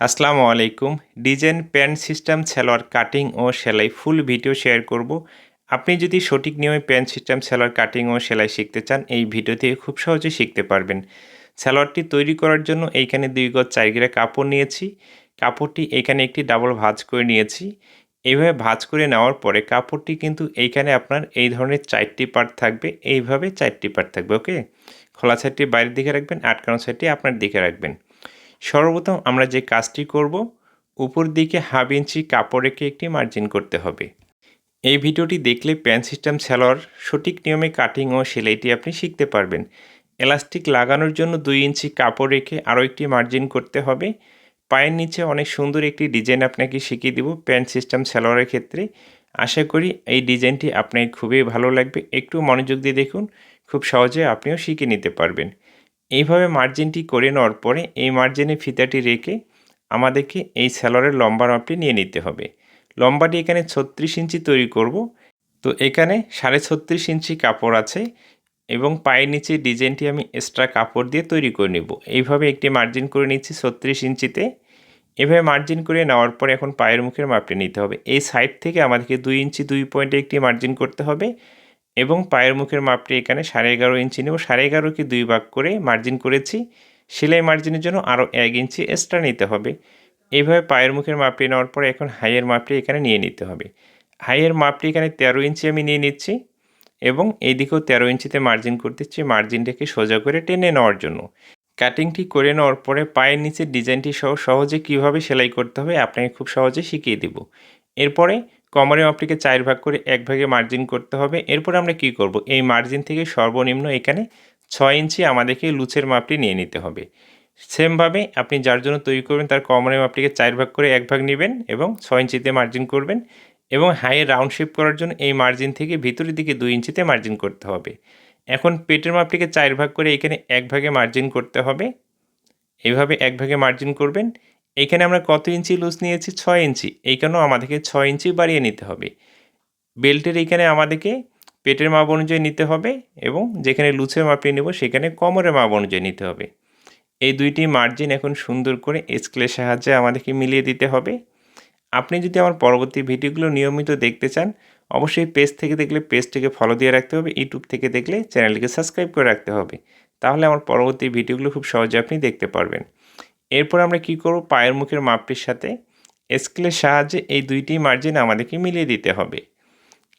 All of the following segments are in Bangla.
আসসালামু আলাইকুম। Design pant system, salwar cutting ও সেলাই ফুল ভিডিও শেয়ার করব। আপনি যদি সঠিক নিয়মে প্যান্ট সিস্টেম, সেলোয়ার কাটিং ও সেলাই শিখতে চান, এই ভিডিও থেকে খুব সহজে শিখতে পারবেন। সেলোয়ারটি তৈরি করার জন্য এইখানে দুই গজ চার গিরা কাপড় নিয়েছি। কাপড়টি এখানে একটি ডাবল ভাঁজ করে নিয়েছি। এইভাবে ভাঁজ করে নেওয়ার পরে কাপড়টি কিন্তু এইখানে আপনার এই ধরনের চারটি পার্ট থাকবে। এইভাবে চারটি পার্ট থাকবে, ওকে? খোলা সাইডটি বাইরের দিকে রাখবেন, আটকানো সাইডটি আপনার দিকে রাখবেন। সর্বপ্রথম আমরা যে কাজটি করব, উপর দিকে হাফ ইঞ্চি কাপড় রেখে একটি মার্জিন করতে হবে। এই ভিডিওটি দেখলে প্যান্ট সিস্টেম সেলোয়ার সঠিক নিয়মে কাটিং ও সেলাইটি আপনি শিখতে পারবেন। এলাস্টিক লাগানোর জন্য দুই ইঞ্চি কাপড় রেখে আরও একটি মার্জিন করতে হবে। পায়ের নিচে অনেক সুন্দর একটি ডিজাইন আপনাকে শিখিয়ে দেব প্যান্ট সিস্টেম সেলোয়ারের ক্ষেত্রে। আশা করি এই ডিজাইনটি আপনার খুবই ভালো লাগবে। একটু মনোযোগ দিয়ে দেখুন, খুব সহজে আপনিও শিখে নিতে পারবেন। এইভাবে মার্জিনটি করে নেওয়ার পরে এই মার্জিনে ফিতাটি রেখে আমাদেরকে এই স্যালোয়ারের লম্বা মাপটি নিয়ে নিতে হবে। লম্বাটি এখানে ছত্রিশ ইঞ্চি তৈরি করব। তো এখানে সাড়ে ছত্রিশ ইঞ্চি কাপড় আছে এবং পায়ের নিচে ডিজাইনটি আমি এক্সট্রা কাপড় দিয়ে তৈরি করে নেব। এইভাবে একটি মার্জিন করে নিচ্ছি ছত্রিশ ইঞ্চিতে। এভাবে মার্জিন করে নেওয়ার পরে এখন পায়ের মুখের মাপটি নিতে হবে। এই সাইড থেকে আমাদেরকে দুই ইঞ্চি দুই পয়েন্টে একটি মার্জিন করতে হবে। এবং পায়ের মুখের মাপটি এখানে সাড়ে এগারো ইঞ্চি নেব। সাড়ে এগারোকে দুই ভাগ করে মার্জিন করেছি। সেলাই মার্জিনের জন্য আরও এক ইঞ্চি এক্সট্রা নিতে হবে। এইভাবে পায়ের মুখের মাপটি নেওয়ার পরে এখন হাইয়ের মাপটি এখানে নিয়ে নিতে হবে। হাইয়ের মাপটি এখানে তেরো ইঞ্চি আমি নিয়ে নিচ্ছি এবং এইদিকেও তেরো ইঞ্চিতে মার্জিন করতেছি মার্জিনটাকে সোজা করে টেনে নেওয়ার জন্য। কাটিংটি করে নেওয়ার পরে পায়ের নিচের ডিজাইনটি সহ সহজে কীভাবে সেলাই করতে হবে আপনাকে খুব সহজে শিখিয়ে দিব। এরপরে কমরের মাপটিকে চার ভাগ করে এক ভাগে মার্জিন করতে হবে। এরপর আমরা কি করব? এই মার্জিন থেকে সর্বনিম্ন এখানে ছয় ইঞ্চি আমাদেরকে লুচের মাপটি নিয়ে নিতে হবে। সেমভাবে আপনি যার জন্য তৈরি করবেন তার কমরের মাপটিকে চার ভাগ করে এক ভাগ নেবেন এবং ছয় ইঞ্চিতে মার্জিন করবেন এবং হাইয়ের রাউন্ড শেপ করার জন্য এই মার্জিন থেকে ভিতরের দিকে দুই ইঞ্চিতে মার্জিন করতে হবে। এখন পেটের মাপটিকে চার ভাগ করে এখানে এক ভাগে মার্জিন করতে হবে। এইভাবে এক ভাগে মার্জিন করবেন। এখানে আমরা কত ইঞ্চি লুজ নিয়েছি? ছয় ইঞ্চি। এইখানেও আমাদেরকে ছয় ইঞ্চি বাড়িয়ে নিতে হবে। বেল্টের এইখানে আমাদেরকে পেটের মাপ অনুযায়ী নিতে হবে এবং যেখানে লুচের মাপটি নেব, সেখানে কমরের মাপ অনুযায়ী নিতে হবে। এই দুইটি মার্জিন এখন সুন্দর করে স্কেলের সাহায্যে আমাদেরকে মিলিয়ে দিতে হবে। আপনি যদি আমার পরবর্তী ভিডিওগুলো নিয়মিত দেখতে চান, অবশ্যই পেজ থেকে দেখলে পেজটিকে ফলো দিয়ে রাখতে হবে ইউটিউব থেকে দেখলে চ্যানেলটিকে সাবস্ক্রাইব করে রাখতে হবে। তাহলে আমার পরবর্তী ভিডিওগুলো খুব সহজে আপনি দেখতে পারবেন। এরপর আমরা কি করব? পায়ের মুখের মাপটির সাথে স্কেলের সাহায্যে এই দুইটি মার্জিন আমাদেরকে মিলিয়ে দিতে হবে।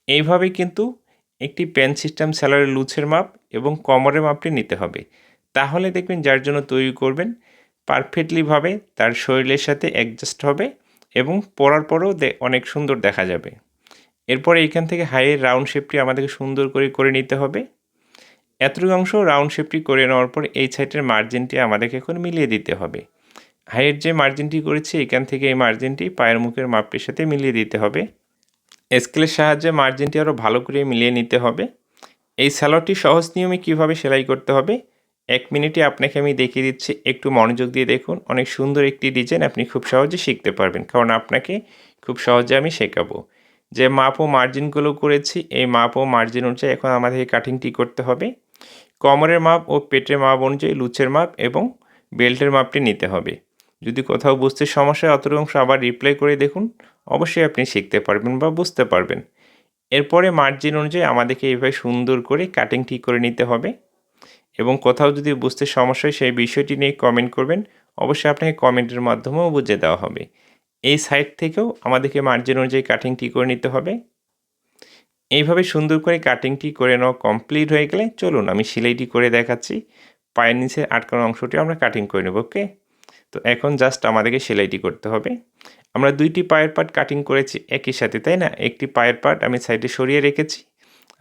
এইভাবে কিন্তু একটি পেন সিস্টেম স্যালারের লুচের মাপ এবং কমরের মাপটি নিতে হবে। তাহলে দেখবেন যার জন্য তৈরি করবেন পারফেক্টলিভাবে তার শরীরের সাথে অ্যাডজাস্ট হবে এবং পরার পরেও অনেক সুন্দর দেখা যাবে। এরপরে এইখান থেকে হাইয়ের রাউন্ড শেপটি আমাদেরকে সুন্দর করে করে নিতে হবে। এতটুকু অংশ রাউন্ড শেপটি করে নেওয়ার পর এই সাইডের মার্জিনটি আমাদেরকে এখন মিলিয়ে দিতে হবে। হাইয়ের যে মার্জিনটি করেছি, এখান থেকে এই মার্জিনটি পায়ের মুখের মাপটির সাথে মিলিয়ে দিতে হবে। স্কেলের সাহায্যে মার্জিনটি আরও ভালো করে মিলিয়ে নিতে হবে। এই স্যালোয়ারটি সহজ নিয়মে কীভাবে সেলাই করতে হবে, এক মিনিটে আপনাকে আমি দেখিয়ে দিচ্ছি। একটু মনোযোগ দিয়ে দেখুন, অনেক সুন্দর একটি ডিজাইন আপনি খুব সহজে শিখতে পারবেন, কারণ আপনাকে খুব সহজে আমি শেখাবো। যে মাপ ও মার্জিনগুলো করেছি, এই মাপ ও মার্জিন অনুযায়ী এখন আমাদের কাটিংটি করতে হবে। কমরের মাপ ও পেটের মাপ অনুযায়ী লুচের মাপ এবং বেল্টের মাপটি নিতে হবে। যদি কোথাও বুঝতে সমস্যা অতটুকু অংশ আবার রিপ্লাই করে দেখুন। অবশ্যই আপনি শিখতে পারবেন বা বুঝতে পারবেন। এরপরে মার্জিন অনুযায়ী আমাদেরকে এইভাবে সুন্দর করে কাটিং ঠিক করে নিতে হবে। এবং কোথাও যদি বুঝতে সমস্যা হয়, সেই বিষয়টি নিয়ে কমেন্ট করবেন। অবশ্যই আপনাকে কমেন্টের মাধ্যমেও বুঝে দেওয়া হবে। এই সাইড থেকেও আমাদেরকে মার্জিন অনুযায়ী কাটিংটি করে নিতে হবে। এইভাবে সুন্দর করে কাটিংটি করে নেওয়া কমপ্লিট হয়ে গেলে চলুন আমি সেলাইটি করে দেখাচ্ছি। পায়ের নিচে আটকানো অংশটি আমরা কাটিং করে নেব ওকে তো এখন জাস্ট আমাদেরকে সেলাইটি করতে হবে। আমরা দুইটি পায়ের পার্ট কাটিং করেছি একই সাথে, তাই না? একটি পায়ের পার্ট আমি সাইডে সরিয়ে রেখেছি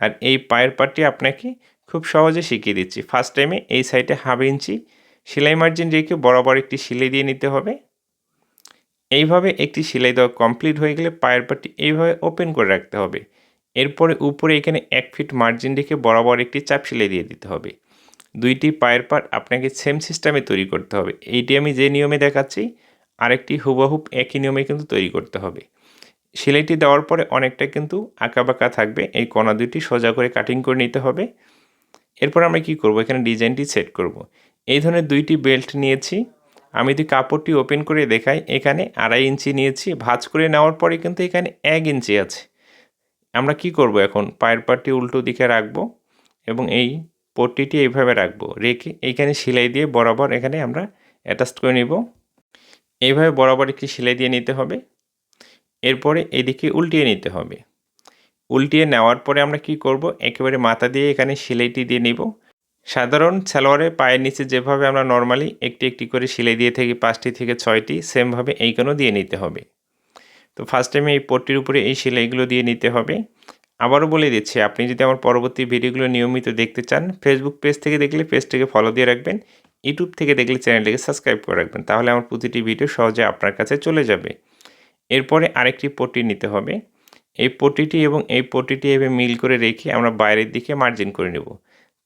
আর এই পায়ের পার্টটি আপনাকে খুব সহজে শিখিয়ে দিচ্ছি। ফার্স্ট টাইমে এই সাইডে হাফ ইঞ্চি সেলাই মার্জিন রেখে বরাবর একটি সেলাই দিয়ে নিতে হবে। এইভাবে একটি সেলাই দেওয়া কমপ্লিট হয়ে গেলে পায়ের পার্টটি এইভাবে ওপেন করে রাখতে হবে। এরপরে উপরে এখানে এক ফিট মার্জিন রেখে বরাবর একটি চাপ সেলাই দিয়ে দিতে হবে। দুইটি পায়ের পার্ট আপনাকে সেম সিস্টেমে তৈরি করতে হবে। এইটি আমি যে নিয়মে দেখাচ্ছি, আরেকটি হুবহুব একই নিয়মে কিন্তু তৈরি করতে হবে। সেলাইটি দেওয়ার পরে অনেকটা কিন্তু আঁকাবাঁকা থাকবে, এই কণা দুটি সোজা করে কাটিং করে নিতে হবে। এরপর আমরা কি করব? এখানে ডিজাইনটি সেট করব। এই ধরনের দুইটি বেল্ট নিয়েছি। আমি যদি কাপড়টি ওপেন করে দেখাই, এখানে আড়াই ইঞ্চি নিয়েছি, ভাঁজ করে নেওয়ার পরে কিন্তু এখানে এক ইঞ্চি আছে। আমরা কি করব এখন? পায়ের পাটটি উল্টো দিকে রাখব এবং এই পট্টিটি এইভাবে রাখব। রেখে এইখানে সেলাই দিয়ে বরাবর এখানে আমরা অ্যাটাচ করে নিব। এইভাবে বরাবর একটি সেলাই দিয়ে নিতে হবে। এরপরে এদিকে উল্টিয়ে নিতে হবে। উল্টিয়ে নেওয়ার পরে আমরা কি করব? একেবারে মাথা দিয়ে এখানে সেলাইটি দিয়ে নিব। সাধারণ সালোয়ারে পায়ের নিচে যেভাবে আমরা নর্মালি একটি একটি করে সেলাই দিয়ে থাকি, পাঁচটি থেকে ছয়টি, সেমভাবে এইখানেও দিয়ে নিতে হবে। তো ফার্স্ট টাইমে এই পট্টির উপরে এই সেলাইগুলো দিয়ে নিতে হবে। আবারও বলে দিচ্ছি, আপনি যদি আমার পরবর্তী ভিডিওগুলো নিয়মিত দেখতে চান ফেসবুক পেজ থেকে দেখলে পেজটিকে ফলো দিয়ে রাখবেন ইউটিউব থেকে দেখলে চ্যানেলটিকে সাবস্ক্রাইব করে রাখবেন, তাহলে আমার প্রতিটি ভিডিও সহজে আপনার কাছে চলে যাবে। এরপরে আরেকটি পট্টি নিতে হবে। এই পট্টিটি এবং এই পট্টিটি এভাবে মিল করে রেখে আমরা বাইরের দিকে মার্জিন করে নেব।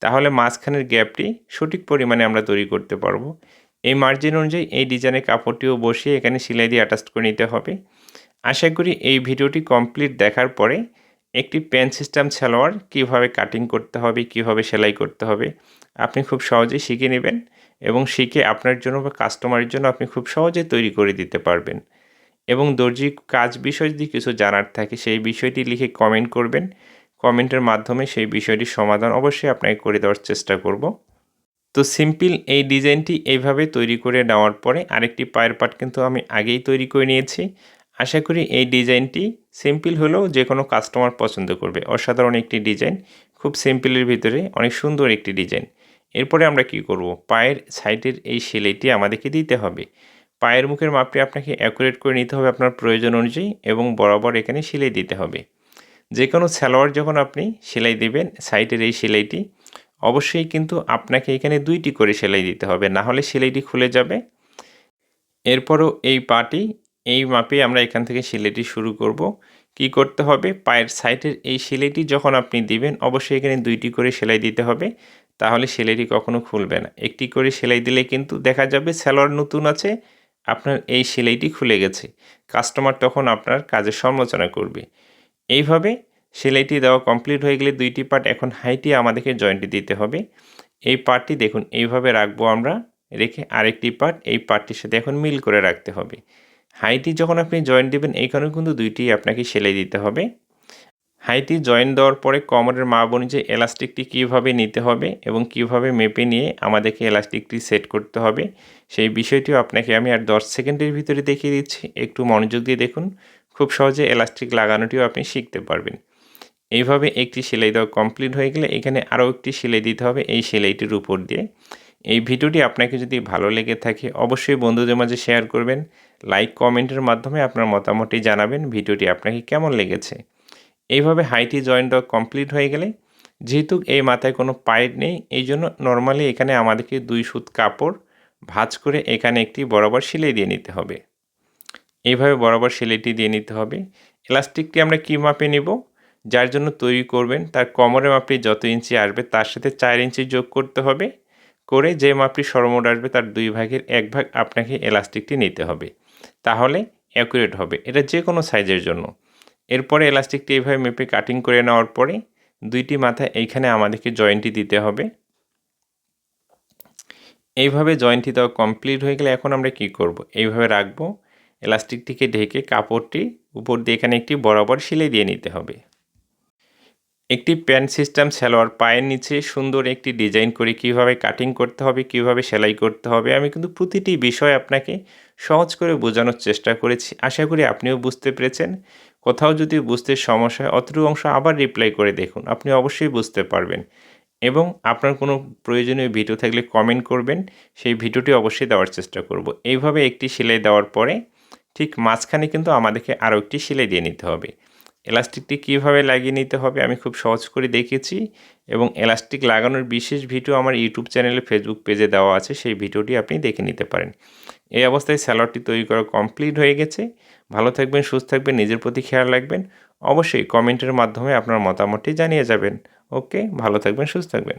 তাহলে মাঝখানের গ্যাপটি সঠিক পরিমাণে আমরা তৈরি করতে পারব। এই মার্জিন অনুযায়ী এই ডিজাইনের কাপড়টিও বসিয়ে এখানে সেলাই দিয়ে অ্যাটাচ করে নিতে হবে। আশা করি এই ভিডিওটি কমপ্লিট দেখার পরে একটি পেন সিস্টেম সালোয়ার কীভাবে কাটিং করতে হবে, কীভাবে সেলাই করতে হবে, আপনি খুব সহজেই শিখে নেবেন এবং শিখে আপনার জন্য বা কাস্টমারের জন্য আপনি খুব সহজে তৈরি করে দিতে পারবেন। এবং দর্জি কাজ বিষয় যদি কিছু জানার থাকে, সেই বিষয়টি লিখে কমেন্ট করবেন। কমেন্টের মাধ্যমে সেই বিষয়টির সমাধান অবশ্যই আপনাকে করে দেওয়ার চেষ্টা করব। তো সিম্পল এই ডিজাইনটি এইভাবে তৈরি করে নেওয়ার পরে আরেকটি পায়ের পাট কিন্তু আমি আগেই তৈরি করে নিয়েছি। আশা করি এই ডিজাইনটি সিম্পল হলেও যে কোনো কাস্টমার পছন্দ করবে। অসাধারণ একটি ডিজাইন, খুব সিম্পলের ভিতরে অনেক সুন্দর একটি ডিজাইন। এরপরে আমরা কি করব? পায়ের সাইডের এই সেলাইটি আমাদেরকে দিতে হবে। পায়ের মুখের মাপটি আপনাকে অ্যাকুরেট করে নিতে হবে আপনার প্রয়োজন অনুযায়ী এবং বরাবর এখানে সেলাই দিতে হবে। যে কোনো সালোয়ার যখন আপনি সেলাই দেবেন, সাইডের এই সেলাইটি, অবশ্যই কিন্তু আপনাকে এখানে দুইটি করে সেলাই দিতে হবে। না হলে সেলাইটি খুলে যাবে। এরপরও এই পাটি এই মাপে আমরা এখান থেকে সেলাইটি শুরু করব। কি করতে হবে? পায়ের সাইডের এই সেলাইটি যখন আপনি দিবেন, অবশ্যই এখানে দুইটি করে সেলাই দিতে হবে। তাহলে সেলাইটি কখনো খুলবে না। একটি করে সেলাই দিলে কিন্তু দেখা যাবে স্যালোয়ার নতুন আছে, আপনার এই সেলাইটি খুলে গেছে। কাস্টমার তখন আপনার কাজের সমালোচনা করবে। এইভাবে সেলাইটি দেওয়া কমপ্লিট হয়ে গেলে দুইটি পার্ট এখন হাইটি আমাদেরকে জয়েন্টটি দিতে হবে। এই পার্টটি দেখুন, এইভাবে রাখব আমরা। রেখে আরেকটি পার্ট এই পার্টটির সাথে এখন মিল করে রাখতে হবে। হাইটি যখন আপনি জয়েন্ট দেবেন এইখানেও কিন্তু দুইটি আপনাকে সেলাই দিতে হবে। হাইটি জয়েন্ট দেওয়ার পরে কমরের মাপ অনুযায়ী এলাস্টিকটি কীভাবে নিতে হবে এবং কীভাবে মেপে নিয়ে আমাদেরকে এলাস্টিকটি সেট করতে হবে, সেই বিষয়টিও আপনাকে আমি আর দশ সেকেন্ডের ভিতরে দেখিয়ে দিচ্ছি। একটু মনোযোগ দিয়ে দেখুন, খুব সহজে এলাস্টিক লাগানোটিও আপনি শিখতে পারবেন। এইভাবে একটি সেলাই দেওয়া কমপ্লিট হয়ে গেলে এখানে আরও একটি সেলাই দিতে হবে এই সেলাইটির উপর দিয়ে। এই ভিডিওটি আপনাকে যদি ভালো লেগে থাকে, অবশ্যই বন্ধুদের মাঝে শেয়ার করবেন। লাইক কমেন্টের মাধ্যমে আপনার মতামতটি জানাবেন, ভিডিওটি আপনাকে কেমন লেগেছে? এইভাবে হাইটি জয়েন্ট কমপ্লিট হয়ে গেলে, যেহেতু এই মাথায় কোনো পাইপ নেই, এই জন্য নর্মালি এখানে আমাদেরকে দুই সুত কাপড় ভাঁজ করে এখানে একটি বরাবর সেলাই দিয়ে নিতে হবে। এইভাবে বরাবর সেলাইটি দিয়ে নিতে হবে। এলাস্টিকটি আমরা কী মাপে নেব? যার জন্য তৈরি করবেন, তার কমরের মাপটি যত ইঞ্চি আসবে, তার সাথে চার ইঞ্চি যোগ করতে হবে। করে যে মাপটি সরমোট আসবে, তার দুই ভাগের এক ভাগ আপনাকে এলাস্টিকটি নিতে হবে। তাহলে অ্যাকুরেট হবে। এটা যে কোনো সাইজের জন্য। এরপরে এলাস্টিকটি এইভাবে মেপে কাটিং করে নেওয়ার পরে দুইটি মাথা এইখানে আমাদেরকে জয়েন্টটি দিতে হবে। এইভাবে জয়েন্টটি দেওয়া কমপ্লিট হয়ে গেলে এখন আমরা কি করব? এইভাবে রাখব। এলাস্টিকটিকে ঢেকে কাপড়টি উপর দিয়ে এখানে একটি বরাবর সিলাই দিয়ে নিতে হবে। একটি প্যান্ট সিস্টেম সালোয়ার পায়ের নিচে সুন্দর একটি ডিজাইন করে কীভাবে কাটিং করতে হবে, কীভাবে সেলাই করতে হবে, আমি কিন্তু প্রতিটি বিষয় আপনাকে সহজ করে বোঝানোর চেষ্টা করেছি। আশা করি আপনিও বুঝতে পেরেছেন। কোথাও যদি বুঝতে সমস্যা হয় অতটুকু অংশ আবার রিপ্লাই করে দেখুন, আপনি অবশ্যই বুঝতে পারবেন। এবং আপনার কোনো প্রয়োজনীয় ভিডিও থাকলে কমেন্ট করবেন, সেই ভিডিওটি অবশ্যই দেওয়ার চেষ্টা করব। এইভাবে একটি সেলাই দেওয়ার পরে ঠিক মাঝখানে কিন্তু আমাদেরকে আরও একটি সেলাই দিয়ে নিতে হবে। এলাস্টিকটি কীভাবে লাগিয়ে নিতে হবে আমি খুব সহজ করে দেখেছি এবং এলাস্টিক লাগানোর বিশেষ ভিডিও আমার ইউটিউব চ্যানেলে ফেসবুক পেজে দেওয়া আছে, সেই ভিডিওটি আপনি দেখে নিতে পারেন। এই অবস্থায় স্যালাডটি তৈরি করা কমপ্লিট হয়ে গেছে। ভালো থাকবেন, সুস্থ থাকবেন, নিজের প্রতি খেয়াল রাখবেন। অবশ্যই কমেন্টের মাধ্যমে আপনার মতামতটি জানিয়ে যাবেন। ওকে ভালো থাকবেন, সুস্থ থাকবেন।